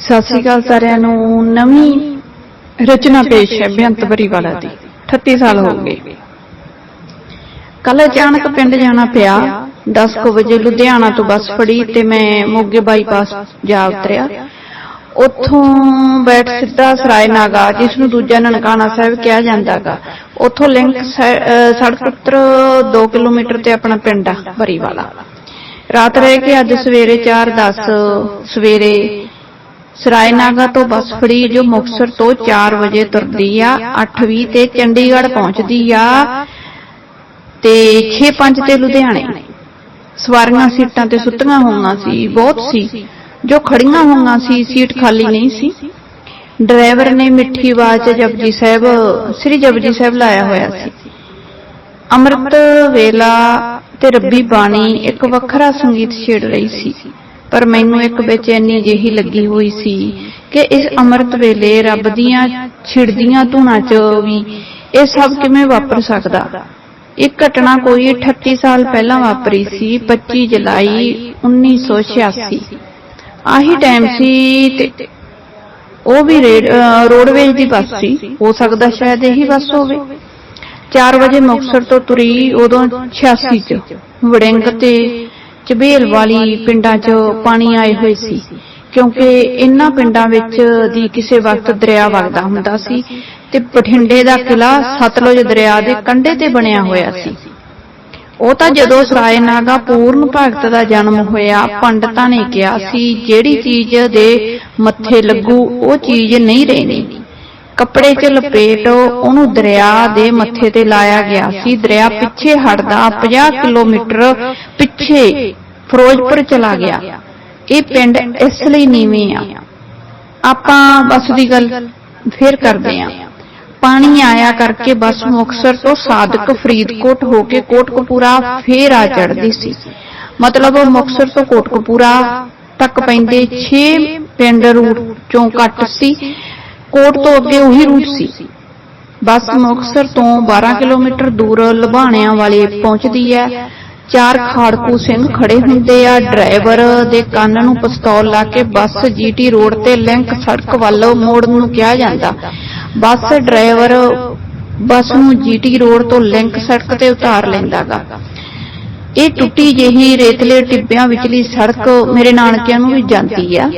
ਸਤਿ ਸ਼੍ਰੀ ਅਕਾਲ ਸਾਰਿਆਂ ਨੂੰ। ਨਵੀਂ ਰਚਨਾ ਪੇਸ਼ ਹੈ ਬੇਅੰਤ ਬਰੀਵਾਲਾ ਦੀ। 38 ਸਾਲ ਹੋ ਗਏ। ਕੱਲ ਅਚਾਨਕ ਪਿੰਡ ਜਾਣਾ ਪਿਆ। 10 ਕੁ ਵਜੇ ਲੁਧਿਆਣਾ ਤੋਂ ਬੱਸ ਫੜੀ ਤੇ ਮੈਂ ਮੋਗੇ ਬਾਈਪਾਸ ਜਾ ਉਤਰਿਆ। ਉੱਥੋਂ ਬੈਠ ਸਿੱਧਾ ਸਰਾਏ ਨਾਗਾ, ਜਿਸ ਨੂੰ ਦੂਜਾ ਨਨਕਾਣਾ ਸਾਹਿਬ ਕਿਹਾ ਜਾਂਦਾਗਾ। ਉੱਥੋਂ ਲਿੰਕ ਸੜਕ ਉੱਤਰ 2 ਕਿਲੋਮੀਟਰ ਤੇ ਆਪਣਾ ਪਿੰਡ ਆ, ਬਰੀਵਾਲਾ। ਰਾਤ ਰਹਿ ਕੇ ਅੱਜ ਸਵੇਰੇ 4:10 ਸਵੇਰੇ ਸਰਾਇਨਾਗਾ ਤੋਂ ਬੱਸ ਫੜੀ ਜੋ ਮੁਕਤਸਰ ਤੋਂ 4 ਵਜੇ ਤੁਰਦੀ ਆ 8:20 ਤੇ ਚੰਡੀਗੜ੍ਹ ਪਹੁੰਚਦੀ ਆ ਤੇ 6:05 ਤੇ ਲੁਧਿਆਣੇ। ਸਵਾਰੀਆਂ ਸੀਟਾਂ ਤੇ ਸੁੱਤੀਆਂ ਹੋਈਆਂ ਸੀ, ਬਹੁਤ ਸੀ। ਜੋ ਖੜੀਆਂ ਹੋਈਆਂ ਸੀ, ਸੀਟ ਖਾਲੀ ਨਹੀਂ ਸੀ। ਡਰਾਈਵਰ ਨੇ ਮਿੱਠੀ ਆਵਾਜ਼ 'ਚ ਜਪਜੀ ਸਾਹਿਬ, ਸ੍ਰੀ ਜਪਜੀ ਸਾਹਿਬ ਲਾਇਆ ਹੋਇਆ ਸੀ। ਅੰਮ੍ਰਿਤ ਵੇਲਾ ਤੇ ਰੱਬੀ ਬਾਣੀ ਇੱਕ ਵੱਖਰਾ ਸੰਗੀਤ ਛੇੜ ਰਹੀ ਸੀ। ਪਰ ਮੈਨੂੰ ਇੱਕ ਬੇਚੈਨੀ ਜਿਹੀ ਲੱਗੀ ਹੋਈ ਸੀ ਕਿ ਇਸ ਅੰਮ੍ਰਿਤ ਵੇਲੇ ਰੱਬ ਦੀਆਂ ਛਿੜਦੀਆਂ ਧੁਨਾਂ 'ਚ ਵੀ ਇਹ ਸਭ ਕਿਵੇਂ ਵਾਪਰ ਸਕਦਾ? ਇਹ ਘਟਨਾ ਕੋਈ 38 ਸਾਲ ਪਹਿਲਾਂ ਵਾਪਰੀ ਸੀ 25 ਜੁਲਾਈ 1986 ਆਹੀ ਟਾਈਮ ਸੀ ਤੇ ਉਹ ਵੀ ਰੋਡਵੇਜ਼ ਦੀ ਬੱਸ ਸੀ। ਹੋ ਸਕਦਾ ਸ਼ਾਇਦ ਇਹੀ ਬੱਸ ਹੋਵੇ। 4 ਵਜੇ ਮੁਕਤਸਰ ਤੋਂ ਤੁਰੀ ਉਦੋਂ 86 ਚ, ਵੜਿੰਗ ਤੇ ਚਬੇਲ ਵਾਲੀ ਪਿੰਡਾਂ 'ਚ ਪਾਣੀ ਆਏ ਹੋਏ ਸੀ, ਕਿਉਂਕਿ ਇਹਨਾਂ ਪਿੰਡਾਂ ਵਿੱਚ ਦੀ ਕਿਸੇ ਵਕਤ ਦਰਿਆ ਵਗਦਾ ਹੁੰਦਾ ਸੀ ਤੇ ਬਠਿੰਡੇ ਦਾ ਕਿਲਾ ਸਤਲੁਜ ਦਰਿਆ ਦੇ ਕੰਢੇ ਤੇ ਬਣਿਆ ਹੋਇਆ ਸੀ। ਉਹ ਤਾਂ ਜਦੋਂ ਸਰਾਏ ਨਾਗਾ ਪੂਰਨ ਭਗਤ ਦਾ ਜਨਮ ਹੋਇਆ, ਪੰਡਤਾਂ ਨੇ ਕਿਹਾ ਸੀ, ਜਿਹੜੀ ਚੀਜ਼ ਦੇ ਮੱਥੇ ਲੱਗੂ, ਉਹ ਚੀਜ਼ ਨਹੀਂ ਰਹਿਣੀ। ਕੱਪੜੇ 'ਚ ਲਪੇਟ ਉਹਨੂੰ ਦਰਿਆ ਦੇ ਮੱਥੇ ਤੇ ਲਾਇਆ ਗਿਆ ਸੀ। ਦਰਿਆ ਪਿੱਛੇ ਹਟਦਾ 50 ਕਿਲੋਮੀਟਰ ਪਿੱਛੇ ਫਿਰੋਜ਼ਪੁਰ ਚਲਾ ਗਿਆ। ਇਹ ਪਿੰਡ ਇਸ ਲਈ ਨੀਵੇਂ ਆ। ਆਪਾਂ ਬੱਸ ਦੀ ਗੱਲ ਫੇਰ ਕਰਦੇ ਆਂ। ਪਾਣੀ ਆਇਆ ਕਰਕੇ ਬੱਸ ਮੁਕਤਸਰ ਤੋਂ ਸਾਦਕ ਫਰੀਦਕੋਟ ਹੋ ਕੇ ਕੋਟਕਪੂਰਾ ਫੇਰ ਆ ਚੜਦੀ ਸੀ। ਮਤਲਬ ਮੁਕਤਸਰ ਤੋਂ ਕੋਟਕਪੂਰਾ ਤੱਕ ਪੈਂਦੇ 6 ਪਿੰਡ ਰੂਟ ਚੋਂ ਘੱਟ ਸੀ। ਕੋਟ ਤੋਂ ਅੱਗੇ ਉਹੀ ਰੂਟ ਸੀ। ਬੱਸ ਮੁਕਤਸਰ ਤੋਂ 12 ਕਿਲੋਮੀਟਰ ਦੂਰ ਲੁਬਾਣਿਆਂ ਵਾਲੇ ਪਹੁੰਚਦੀ ਹੈ। ਚਾਰ ਖਾੜਕੂ ਸਿੰਘ ਖੜੇ ਹੁੰਦੇ ਆ। ਡਰਾਈਵਰ ਦੇ ਕੰਨ ਨੂੰ ਪਿਸਤੌਲ ਲਾ ਕੇ ਬੱਸ ਜੀਟੀ ਰੋਡ ਤੇ ਲਿੰਕ ਸੜਕ ਵੱਲ ਮੋੜਨ ਨੂੰ ਕਿਹਾ ਜਾਂਦਾ। ਬੱਸ ਡਰਾਈਵਰ ਬੱਸ ਨੂੰ ਜੀਟੀ ਰੋਡ ਤੋਂ ਲਿੰਕ ਸੜਕ ਤੇ ਉਤਾਰ ਲੈਂਦਾਗਾ ਇਹ ਟੁੱਟੀ ਜਿਹੀ ਰੇਤਲੇ ਟਿੱਬਿਆਂ ਵਿਚਲੀ ਸੜਕ ਮੇਰੇ ਨਾਨਕਿਆਂ ਨੂੰ ਵੀ ਜਾਂਦੀ ਆ।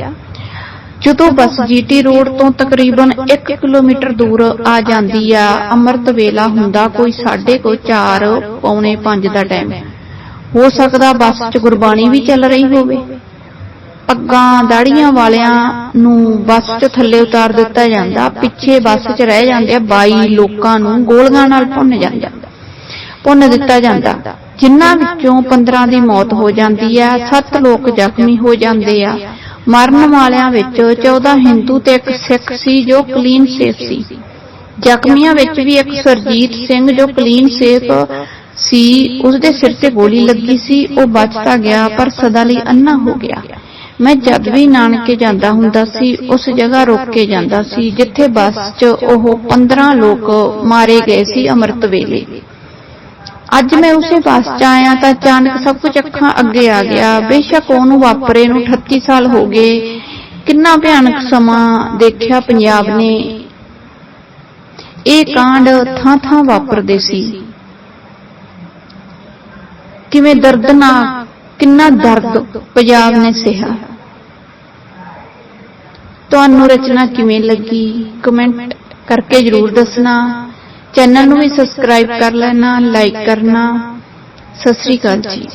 ਜਦੋਂ ਬੱਸ ਜੀਟੀ ਰੋਡ ਤੋਂ ਤਕਰੀਬਨ 1 ਕਿਲੋਮੀਟਰ ਦੂਰ ਆ ਜਾਂਦੀ ਆ, ਅੰਮ੍ਰਿਤ ਵੇਲਾ ਹੁੰਦਾ ਕੋਈ 4:30 ਪੌਣੇ 5 ਦਾ ਟਾਈਮ ਹੋ ਸਕਦਾ ਬੱਸ 'ਚ ਗੁਰਬਾਣੀ ਵੀ ਚੱਲ ਰਹੀ ਹੋਵੇ। ਪੱਗਾਂ ਦਾੜੀਆਂ ਵਾਲਿਆਂ ਨੂੰ ਬੱਸ 'ਚ ਥੱਲੇ ਉਤਾਰ ਦਿੱਤਾ ਜਾਂਦਾ, ਪਿੱਛੇ ਬੱਸ 'ਚ ਰਹਿ ਜਾਂਦੇ ਆ 22 ਲੋਕਾਂ ਨੂੰ ਗੋਲੀਆਂ ਨਾਲ ਭੁੰਨ ਜਾਂਦਾ, ਭੁੰਨ ਦਿੱਤਾ ਜਾਂਦਾ। ਜਿਨ੍ਹਾਂ ਵਿੱਚੋਂ 15 ਦੀ ਮੌਤ ਹੋ ਜਾਂਦੀ ਆ 7 ਲੋਕ ਜ਼ਖਮੀ ਹੋ ਜਾਂਦੇ ਆ। ਮਰਨ ਵਾਲਿਆਂ ਵਿੱਚ 14 ਹਿੰਦੂ ਤੇ ਇੱਕ ਸਿੱਖ ਸੀ ਜੋ ਕਲੀਨ ਸੇਫ ਸੀ। ਜ਼ਖਮੀਆਂ ਵਿੱਚ ਵੀ ਇੱਕ ਸਰਜੀਤ ਸਿੰਘ ਜੋ ਕਲੀਨ ਸੇਫ ਸੀ ਉਸ ਦੇ ਸਿਰ ਤੇ ਗੋਲੀ ਲੱਗੀ ਸੀ, ਉਹ ਬਚਤਾ ਗਿਆ, ਪਰ ਸਦਾ ਲਈ ਅੰਨਾ ਹੋ ਗਿਆ। ਮੈਂ ਜਦ ਵੀ ਨਾਨਕੇ ਜਾਂਦਾ ਹੁੰਦਾ ਸੀ, ਉਸ ਜਗ੍ਹਾ ਰੁਕ ਕੇ ਜਾਂਦਾ ਸੀ, ਜਿੱਥੇ ਬੱਸ 'ਚ ਉਹ 15 ਲੋਕ ਮਾਰੇ ਗਏ ਸੀ ਅੰਮ੍ਰਿਤ ਵੇਲੇ। ਅੱਜ ਮੈਂ ਉਸੇ ਬੱਸ 'ਚ ਆਇਆ ਤਾਂ ਅਚਾਨਕ ਸਭ ਕੁਝ ਅੱਖਾਂ ਅੱਗੇ ਆ ਗਿਆ। ਬੇਸ਼ੱਕ ਉਹਨੂੰ ਵਾਪਰੇ ਨੂੰ 38 ਸਾਲ ਹੋ ਗਏ। ਕਿੰਨਾ ਭਿਆਨਕ ਸਮਾਂ ਦੇਖਿਆ ਪੰਜਾਬ ਨੇ। ਇਹ ਕਾਂਡ ਥਾਂ ਥਾਂ ਵਾਪਰਦੇ ਸੀ। ਕਿਵੇਂ ਦਰਦਨਾਕ ਕਿੰਨਾ ਦਰਦ ਪੰਜਾਬ ਨੇ ਸਹਿਆ ਤੁਹਾਨੂੰ ਰਚਨਾ ਕਿਵੇਂ ਲੱਗੀ? ਕਮੈਂਟ ਕਰਕੇ ਜਰੂਰ ਦੱਸਣਾ। ਚੈਨਲ ਨੂੰ ਵੀ ਸਬਸਕ੍ਰਾਈਬ ਕਰ ਲੈਣਾ ਲਾਈਕ ਕਰਨਾ। ਸਤਿ ਸ੍ਰੀ ਅਕਾਲ ਜੀ।